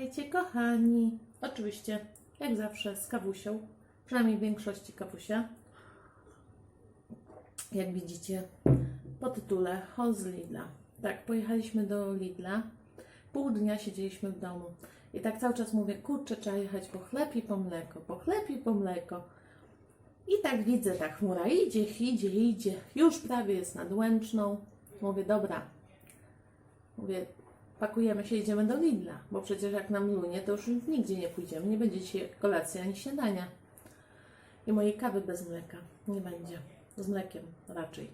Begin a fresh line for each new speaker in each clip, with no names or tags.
Witajcie kochani. Oczywiście, jak zawsze z kawusią, przynajmniej w większości kawusia. Jak widzicie po tytule Hol Lidla. Tak, pojechaliśmy do Lidla. Pół dnia siedzieliśmy w domu. I tak cały czas mówię, kurczę, trzeba jechać po chleb i po mleko, po chleb i po mleko. I tak widzę, ta chmura idzie, idzie, idzie. Już prawie jest nad Łęczną. Mówię, dobra. Mówię, pakujemy się, idziemy do Lidla, bo przecież jak nam lunie, to już nigdzie nie pójdziemy. Nie będzie dzisiaj kolacji ani śniadania. I mojej kawy bez mleka nie będzie. Z mlekiem raczej.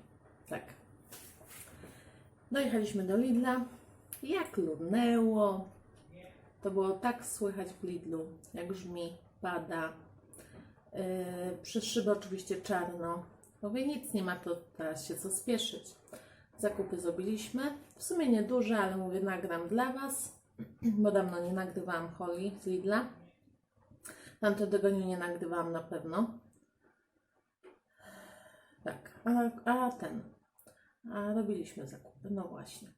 Tak. Dojechaliśmy do Lidla. Jak lunęło. To było tak słychać w Lidlu, jak brzmi, pada. Yy, przez szybę oczywiście czarno. Mówię, nic nie ma, to teraz się co spieszyć. Zakupy zrobiliśmy. W sumie nieduże, ale mówię, nagram dla Was, bo dawno nie nagrywałam Holly z Lidla. Tamtego tygodniu nie nagrywałam na pewno. Tak, a, a ten. A robiliśmy zakupy, no właśnie.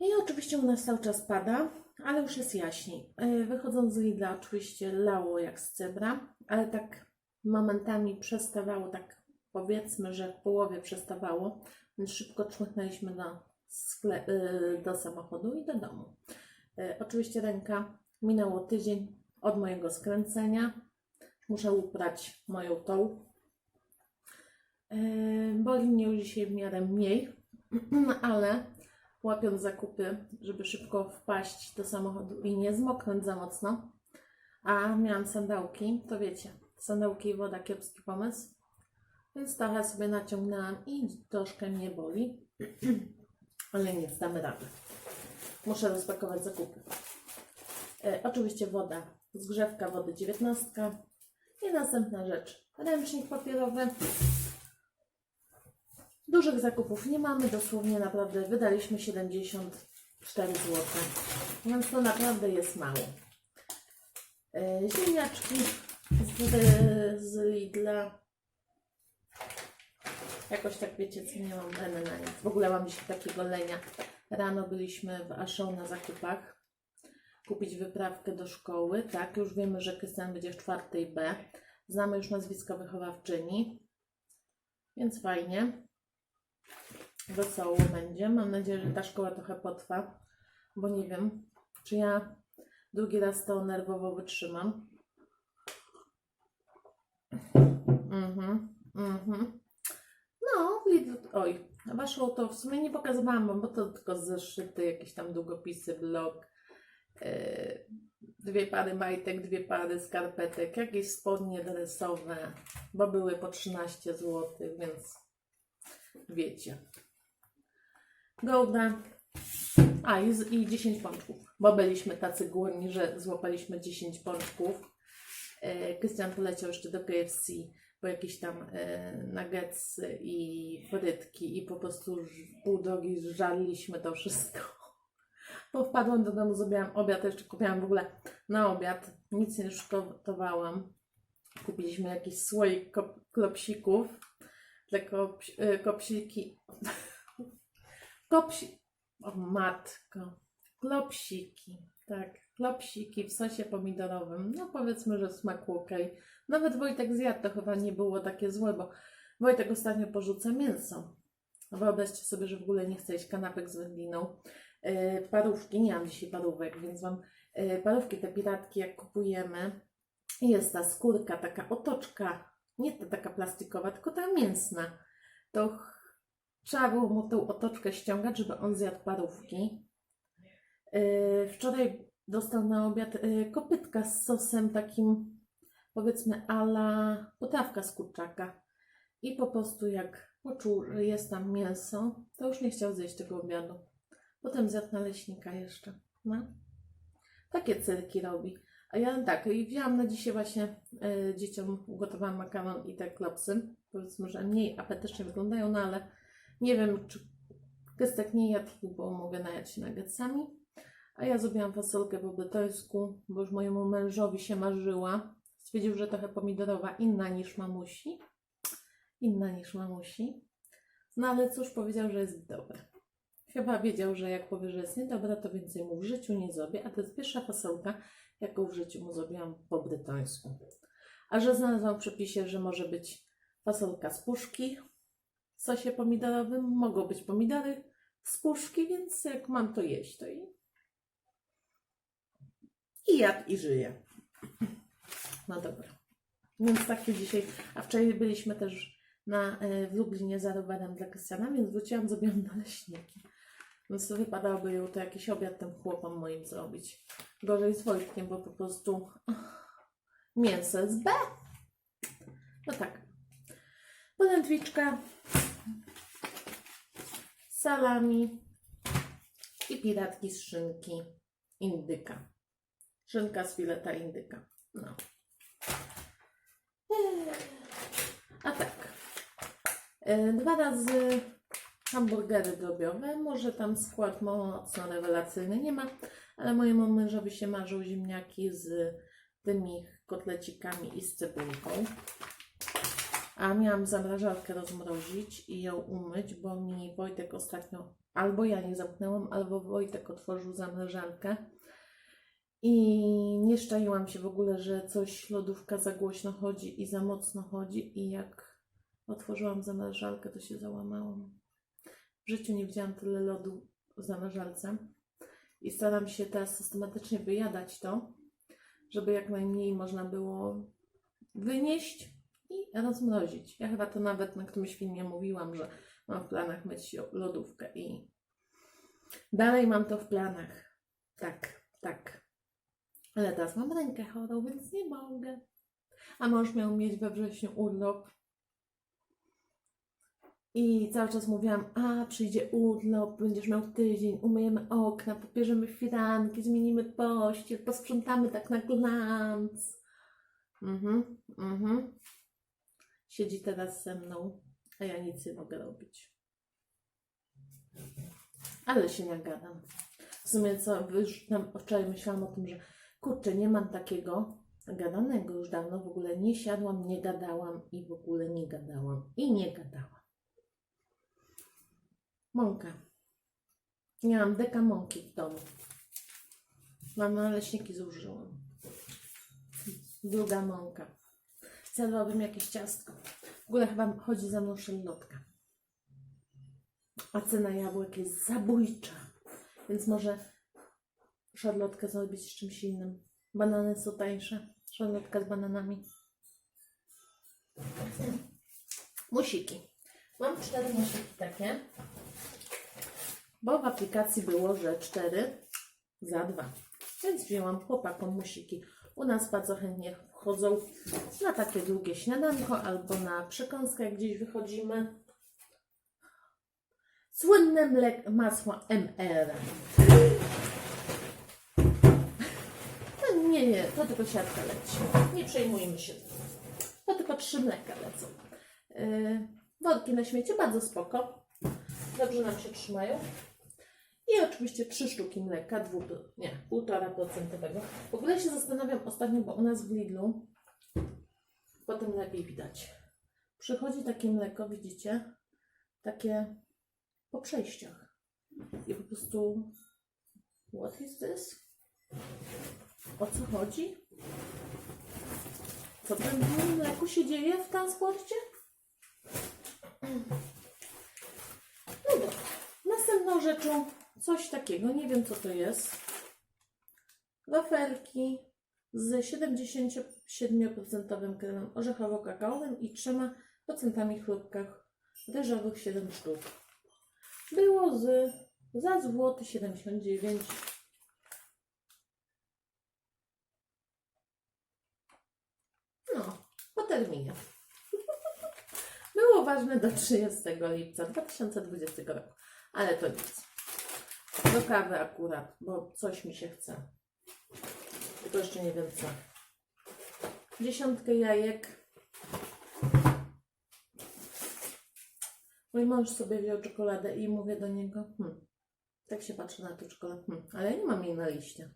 I oczywiście u nas cały czas pada, ale już jest jaśniej. Yy, Wychodząc z Lidla oczywiście lało jak z cebra, ale tak momentami przestawało, tak powiedzmy, że w połowie przestawało, szybko czmychnęliśmy do, yy, do samochodu i do domu. Yy, Oczywiście ręka minęło tydzień od mojego skręcenia. Muszę uprać moją tą. Yy, Boli mnie już dzisiaj w miarę mniej, ale łapiąc zakupy, żeby szybko wpaść do samochodu i nie zmoknąć za mocno, a miałam sandałki, to wiecie, sandałki i woda kiepski pomysł, więc trochę sobie naciągnęłam i troszkę mnie boli, ale nic, damy radę. Muszę rozpakować zakupy. E, oczywiście woda, zgrzewka wody 19 i następna rzecz, ręcznik papierowy. Dużych zakupów nie mamy, dosłownie naprawdę wydaliśmy 74 zł, więc to naprawdę jest mało. E, Ziemniaczki z, z Lidla. Jakoś tak wiecie, co nie mam leny na nic. W ogóle mam dzisiaj takiego lenia. Rano byliśmy w Auchan na zakupach. Kupić wyprawkę do szkoły. Tak, już wiemy, że Krystian będzie w czwartej B. Znamy już nazwisko wychowawczyni. Więc fajnie. Wesoło będzie. Mam nadzieję, że ta szkoła trochę potrwa. Bo nie wiem, czy ja drugi raz to nerwowo wytrzymam. Mhm, mhm. No, oj, waszą to w sumie nie pokazywałam bo to tylko zeszyty, jakieś tam długopisy, blok, yy, dwie pary majtek, dwie pary skarpetek, jakieś spodnie dresowe, bo były po 13 zł, więc wiecie. Gołda. A, i, i 10 pączków, bo byliśmy tacy głodni, że złapaliśmy 10 pączków. E, Krystian poleciał jeszcze do KFC po jakieś tam nuggets i frytki i po prostu ż- pół drogi żarliśmy to wszystko. Bo wpadłam do domu, zrobiłam obiad, jeszcze kupiłam w ogóle na obiad, nic nie szkodowałam. Kupiliśmy jakiś słoik kop- klopsików, te kopsi, e, kopsiki, kopsi, o matko, klopsiki, tak, klopsiki w sosie pomidorowym, no powiedzmy, że smaku ok. Nawet Wojtek zjadł, to chyba nie było takie złe, bo Wojtek ostatnio porzuca mięso. Wyobraźcie sobie, że w ogóle nie chce jeść kanapek z wędliną. Yy, parówki, nie mam dzisiaj parówek, więc mam yy, parówki, te piratki jak kupujemy. Jest ta skórka, taka otoczka, nie ta taka plastikowa, tylko ta mięsna. To trzeba było mu tą otoczkę ściągać, żeby on zjadł parówki. Yy, wczoraj dostał na obiad yy, kopytka z sosem takim, powiedzmy, ala potrawka z kurczaka. I po prostu jak poczuł, że jest tam mięso, to już nie chciał zjeść tego obiadu. Potem zjadł naleśnika jeszcze. No. Takie cyrki robi. A ja tak, i wzięłam na dzisiaj właśnie e, dzieciom, ugotowałam makaron i te klopsy. Powiedzmy, że mniej apetycznie wyglądają, no ale nie wiem, czy Krystek nie jadł, bo mogę najadł się nuggetsami. A ja zrobiłam fasolkę po brytojsku, bo już mojemu mężowi się marzyła. Stwierdził, że trochę pomidorowa, inna niż mamusi. Inna niż mamusi. No ale cóż, powiedział, że jest dobre. Chyba wiedział, że jak powie, że jest niedobra, to więcej mu w życiu nie zrobię, a to jest pierwsza fasolka, jaką w życiu mu zrobiłam po brytońsku. A że znalazłam w przepisie, że może być fasolka z puszki w sosie pomidorowym, mogą być pomidory z puszki, więc jak mam to jeść, to i i jadł i żyje. No dobra. Więc takie dzisiaj. A wczoraj byliśmy też na, e, w Lublinie za rowerem dla Krystiana, więc wróciłam, zrobiłam naleśniki. Więc to wypadałoby ją to jakiś obiad tym chłopom moim zrobić. Gorzej z Wojtkiem, bo po prostu mięso z B. No tak. Polędwiczka, salami i piratki z szynki indyka. Szynka z fileta indyka. No. A tak. E, Dwa razy hamburgery drobiowe. Może tam skład mocno rewelacyjny nie ma, ale mojemu mężowi się marzą ziemniaki z tymi kotlecikami i z cebulką. A miałam zamrażarkę rozmrozić i ją umyć, bo mi Wojtek ostatnio albo ja nie zamknęłam, albo Wojtek otworzył zamrażarkę. I nie szczaiłam się w ogóle, że coś lodówka za głośno chodzi i za mocno chodzi. I jak otworzyłam zamrażarkę, to się załamałam. W życiu nie widziałam tyle lodu w zamrażarce. I staram się teraz systematycznie wyjadać to, żeby jak najmniej można było wynieść i rozmrozić. Ja chyba to nawet na którymś filmie mówiłam, że mam w planach myć lodówkę i dalej mam to w planach. Tak, tak. Ale teraz mam rękę chorą, więc nie mogę. A mąż miał mieć we wrześniu urlop. I cały czas mówiłam, a przyjdzie urlop, będziesz miał tydzień, umyjemy okna, pobierzemy firanki, zmienimy pościel, posprzątamy tak na glans. Mhm, mhm. Siedzi teraz ze mną, a ja nic nie mogę robić. Ale się nagadam. W sumie co, już tam wczoraj myślałam o tym, że kurczę, nie mam takiego gadanego już dawno, w ogóle nie siadłam, nie gadałam i w ogóle nie gadałam i nie gadałam. Mąka. Miałam deka mąki w domu. Mam naleśniki zużyłam. Druga mąka. Zjadłabym jakieś ciastko. W ogóle chyba chodzi za mną szarlotka. A cena jabłek jest zabójcza. Więc może szarlotkę zrobić z czymś innym. Banany są tańsze. Szarlotka z bananami. Musiki. Mam cztery musiki takie. Bo w aplikacji było, że cztery za dwa. Więc wzięłam chłopakom musiki. U nas bardzo chętnie wchodzą na takie długie śniadanko albo na przekąskę, jak gdzieś wychodzimy. Słynne mlek, masło MR. Nie, nie, to tylko siatka leci. Nie przejmujmy się. To tylko trzy mleka lecą. Yy, worki na śmieci bardzo spoko. Dobrze nam się trzymają. I oczywiście trzy sztuki mleka, dwu, nie, półtora procentowego. W ogóle się zastanawiam ostatnio, bo u nas w Lidlu potem lepiej widać. Przychodzi takie mleko, widzicie? Takie po przejściach. I po prostu what is this? O co chodzi? Co w tym mleku się dzieje w transporcie? No dobra. Następną rzeczą coś takiego, nie wiem co to jest. Wafelki z 77% kremem orzechowo-kakaowym i 3% chrupkach ryżowych 7 sztuk. Było z za złoty 79. No, po terminie. Było ważne do 30 lipca 2020 roku, ale to nic. Do kawy akurat, bo coś mi się chce. Tylko jeszcze nie wiem co. Dziesiątkę jajek. Mój mąż sobie wziął czekoladę i mówię do niego, hmm, tak się patrzę na tę czekoladę, hmm, ale ja nie mam jej na liście.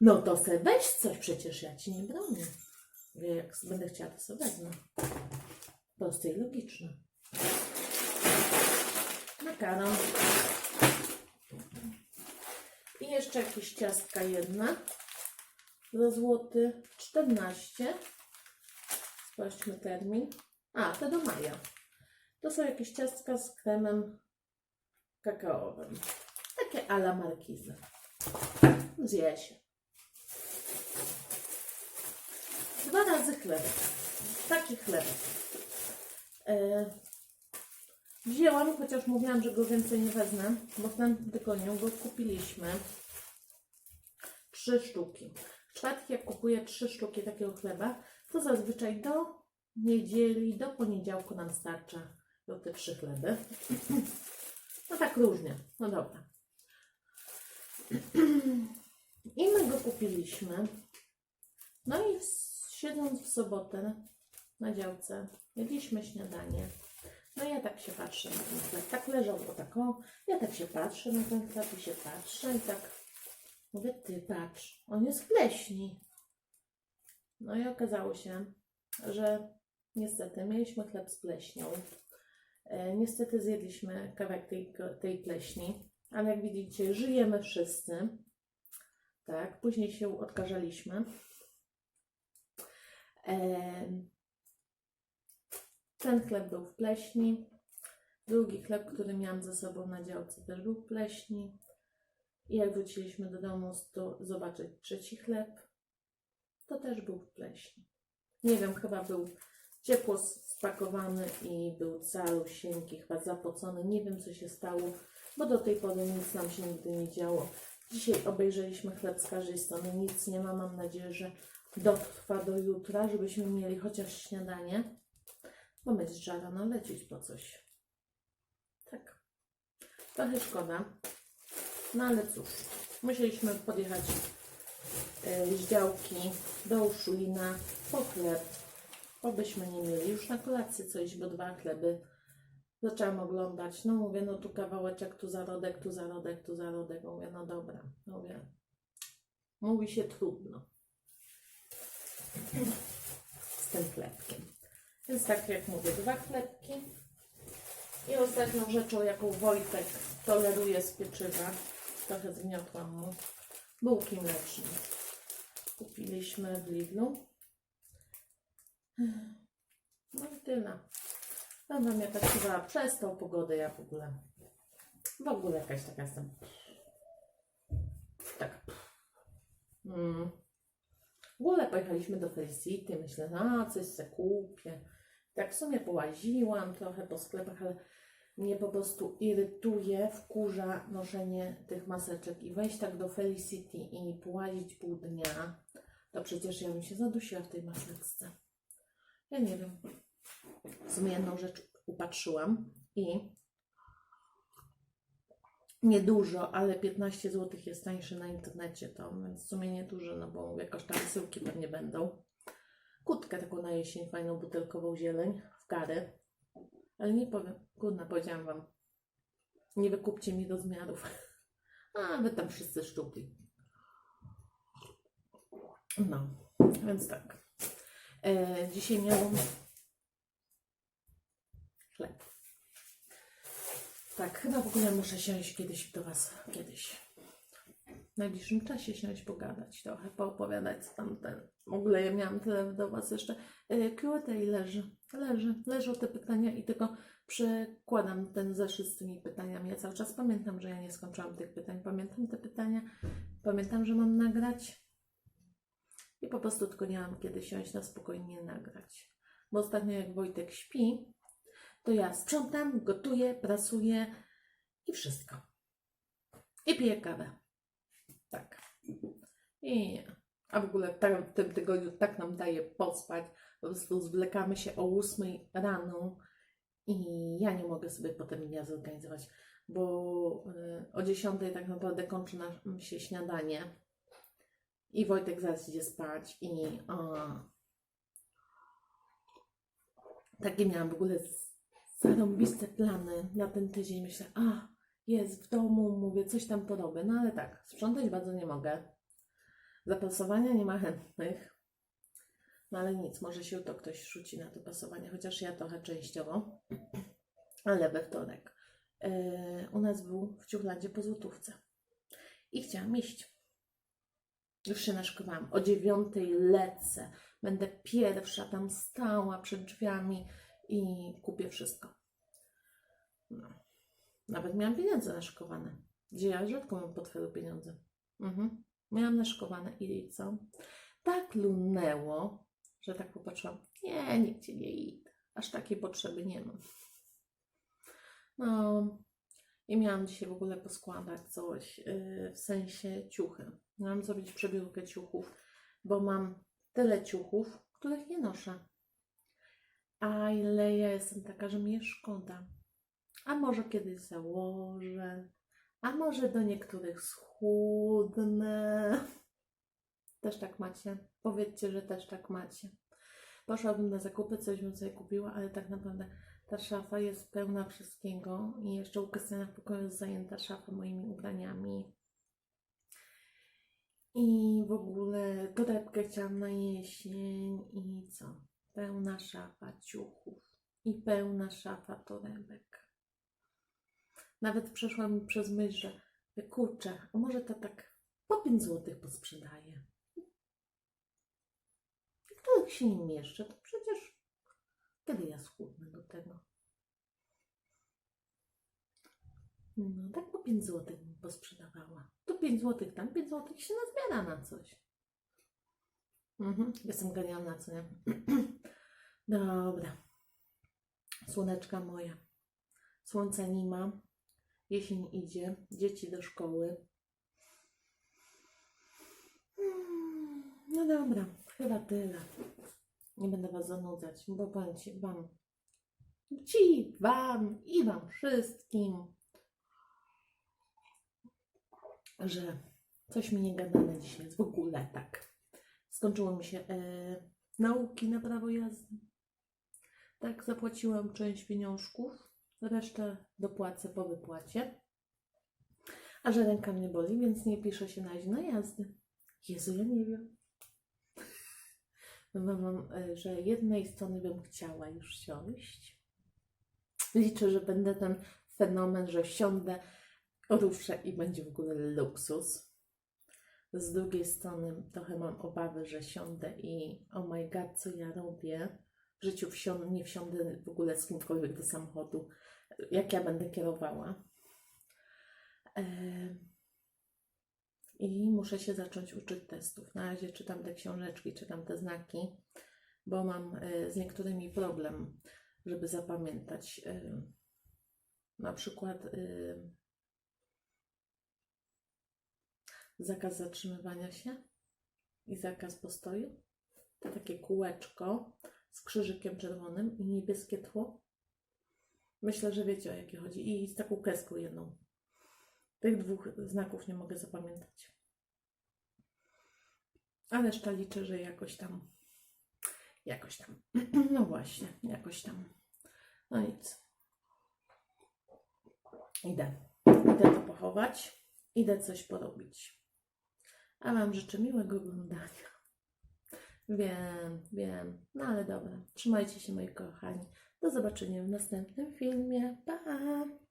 No to se weź coś, przecież ja ci nie bronię. Mówię, jak będę chciała, to sobie wezmę. Proste i logiczne. Makaron. I jeszcze jakieś ciastka jedna za złoty 14. Sprawdźmy termin. A, te do maja. To są jakieś ciastka z kremem kakaowym. Takie ala markizy. Zje się. Dwa razy chlebek. Taki chlebek. E, wzięłam, chociaż mówiłam, że go więcej nie wezmę, bo w tym tygodniu go kupiliśmy. Trzy sztuki. W czwartki jak kupuję trzy sztuki takiego chleba, to zazwyczaj do niedzieli, do poniedziałku nam starcza do te trzy chleby. No tak różnie. No dobra. I my go kupiliśmy. No i siedząc w sobotę na działce, jedliśmy śniadanie. No ja tak się patrzę na ten chleb. Tak leżał o taką. Ja tak się patrzę na ten chleb i się patrzę i tak mówię, ty patrz, on jest w pleśni. No i okazało się, że niestety mieliśmy chleb z pleśnią. E, niestety zjedliśmy kawałek tej, tej pleśni, ale jak widzicie, żyjemy wszyscy. Tak, później się odkażaliśmy. Em, Ten chleb był w pleśni. Drugi chleb, który miałam ze sobą na działce, też był w pleśni. I jak wróciliśmy do domu, to zobaczyć trzeci chleb, to też był w pleśni. Nie wiem, chyba był ciepło spakowany i był calusieńki, chyba zapocony. Nie wiem, co się stało, bo do tej pory nic nam się nigdy nie działo. Dzisiaj obejrzeliśmy chleb z każdej strony, nic nie ma. Mam nadzieję, że dotrwa do jutra, żebyśmy mieli chociaż śniadanie, bo będzie trzeba rano lecieć po coś. Tak. Trochę szkoda. No ale cóż, musieliśmy podjechać e, z działki do Uszulina po chleb, bo byśmy nie mieli już na kolację coś, bo dwa chleby zaczęłam oglądać. No mówię, no tu kawałeczek, tu zarodek, tu zarodek, tu zarodek. Mówię, no dobra, mówię, mówi się trudno z tym chlebkiem. Więc tak jak mówię, dwa chlebki. I ostatnią rzeczą, jaką Wojtek toleruje z pieczywa, trochę zgniotłam mu, bułki mleczne. Kupiliśmy w Lidlu. No i tyle. Będę mnie tak chyba przez tą pogodę ja w ogóle. W ogóle jakaś taka jestem. Tak. Mm. W ogóle pojechaliśmy do Felicity, myślę, a coś se kupię. Tak w sumie połaziłam trochę po sklepach, ale mnie po prostu irytuje, wkurza noszenie tych maseczek i wejść tak do Felicity i połazić pół dnia, to przecież ja bym się zadusiła w tej maseczce. Ja nie wiem. W sumie jedną rzecz upatrzyłam i niedużo, ale 15 zł jest tańszy na internecie to, więc w sumie niedużo, no bo mówię, koszta wysyłki pewnie będą. Kutkę taką na jesień, fajną butelkową zieleń w karę. Ale nie powiem, kurna, powiedziałam Wam, nie wykupcie mi rozmiarów. A, wy tam wszyscy szczupli. No, więc tak. E, dzisiaj miałam chleb. Tak, chyba w ogóle muszę siąść kiedyś do Was, kiedyś. W najbliższym czasie siąść pogadać trochę, poopowiadać co tam ten. W ogóle ja miałam tyle do Was jeszcze. E, Q&A leży, leży, leżą te pytania i tylko przekładam ten zeszyt z tymi pytaniami. Ja cały czas pamiętam, że ja nie skończyłam tych pytań. Pamiętam te pytania, pamiętam, że mam nagrać i po prostu tylko nie mam kiedy siąść na spokojnie nagrać. Bo ostatnio jak Wojtek śpi, to ja sprzątam, gotuję, prasuję i wszystko. I piję kawę. Tak. I nie. A w ogóle tak, w tym tygodniu tak nam daje pospać. Po prostu zwlekamy się o 8 rano i ja nie mogę sobie potem dnia zorganizować, bo y, o 10 tak naprawdę kończy nam się śniadanie i Wojtek zaraz idzie spać i a, takie miałam w ogóle zarąbiste plany na ten tydzień. Myślę, a jest w domu, mówię, coś tam porobię. No ale tak, sprzątać bardzo nie mogę. Zapasowania nie ma chętnych. No ale nic, może się to ktoś rzuci na to pasowanie, chociaż ja trochę częściowo. Ale we wtorek. Yy, u nas był w Ciuchlandzie po złotówce. I chciałam iść. Już się naszykowałam. O dziewiątej lecę. Będę pierwsza tam stała przed drzwiami i kupię wszystko. No. Nawet miałam pieniądze naszykowane. Gdzie ja rzadko mam w portfelu pieniądze. Mhm. Miałam naszykowane i co? Tak lunęło, że tak popatrzyłam. Nie, nigdzie nie idę. Aż takiej potrzeby nie mam. No i miałam dzisiaj w ogóle poskładać coś, yy, w sensie ciuchy. Miałam zrobić przebiórkę ciuchów, bo mam tyle ciuchów, których nie noszę. A ja jestem taka, że mi je szkoda. A może kiedyś założę, a może do niektórych schudnę. Też tak macie? Powiedzcie, że też tak macie. Poszłabym na zakupy, coś bym sobie kupiła, ale tak naprawdę ta szafa jest pełna wszystkiego i jeszcze u Krystiana w pokoju jest zajęta szafa moimi ubraniami. I w ogóle torebkę chciałam na jesień i co? Pełna szafa ciuchów i pełna szafa torebek. Nawet przeszła mi przez myśl, że kurczę, a może to tak po 5 złotych posprzedaję. Których się nie mieszczę, to przecież kiedy ja schudnę do tego? No, tak po 5 złotych bym posprzedawała. Tu 5 złotych, tam 5 złotych się nazbiera na coś. Mhm, jestem genialna, co nie? Dobra. Słoneczka moja. Słońca nie ma. Jesień idzie. Dzieci do szkoły. No dobra, chyba tyle. Nie będę Was zanudzać, bo powiem Ci, Wam, Ci, Wam i Wam wszystkim, że coś mi nie gadane dzisiaj w ogóle tak. Skończyło mi się e, nauki na prawo jazdy. Tak, zapłaciłam część pieniążków, resztę dopłacę po wypłacie. A że ręka mnie boli, więc nie piszę się na na jazdy. Jezu, ja nie wiem. Mam, e, że jednej strony bym chciała już siąść. Liczę, że będę ten fenomen, że siądę, ruszę i będzie w ogóle luksus. Z drugiej strony trochę mam obawy, że siądę i oh my god, co ja robię? W życiu wsią- nie wsiądę w ogóle z kimkolwiek do samochodu, jak ja będę kierowała. Em, I muszę się zacząć uczyć testów. Na razie czytam te książeczki, czytam te znaki, bo mam e, z niektórymi problem, żeby zapamiętać. e, Na przykład e, zakaz zatrzymywania się i zakaz postoju. To takie kółeczko z krzyżykiem czerwonym i niebieskie tło. Myślę, że wiecie o jakie chodzi. I z taką kreską jedną. Tych dwóch znaków nie mogę zapamiętać. A reszta liczę, że jakoś tam. Jakoś tam. No właśnie, jakoś tam. No nic. Idę. Idę to pochować. Idę coś porobić. A Wam życzę miłego oglądania. Wiem, wiem. No ale dobra. Trzymajcie się moi kochani. Do zobaczenia w następnym filmie. Pa!